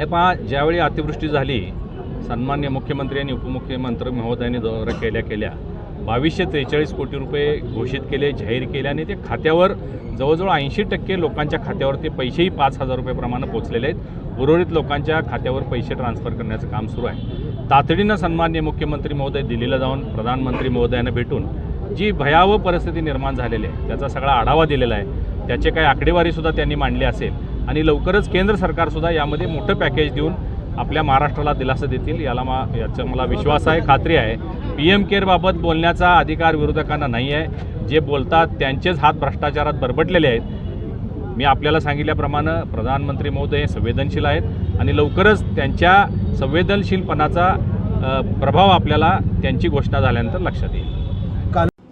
हे पहा ज्यावेळी अतिवृष्टी झाली सन्मान्य मुख्यमंत्री आणि उपमुख्यमंत्री महोदयांनी दौरा केल्या केल्या बावीसशे त्रेचाळीस कोटी रुपये घोषित केले जाहीर केले आणि ते खात्यावर जवळजवळ ऐंशी टक्के लोकांच्या खात्यावर ते पैसेही पाच हजार रुपयेप्रमाणे पोचलेले आहेत. उर्वरित लोकांच्या खात्यावर पैसे ट्रान्सफर करण्याचं काम सुरू आहे. तातडीनं सन्मान्य मुख्यमंत्री महोदय दिल्लीला जाऊन प्रधानमंत्री महोदयांना भेटून जी भयावह परिस्थिती निर्माण झालेली आहे त्याचा सगळा आढावा दिलेला आहे. त्याचे काही आकडेवारीसुद्धा त्यांनी मांडली असेल. आणि लवकरच केंद्र सरकारसुद्धा यामध्ये मोठं पॅकेज देऊन आपल्या महाराष्ट्राला दिलासा देतील याला मा याचा मला विश्वास आहे खात्री आहे. पी एम केअरबाबत बोलण्याचा अधिकार विरोधकांना नाही आहे. जे बोलतात त्यांचेच हात भ्रष्टाचारात बरबटलेले आहेत. मी आपल्याला सांगितल्याप्रमाणे प्रधानमंत्री महोदय हे संवेदनशील आहेत आणि लवकरच त्यांच्या संवेदनशीलपणाचा प्रभाव आपल्याला त्यांची घोषणा झाल्यानंतर लक्षात येईल.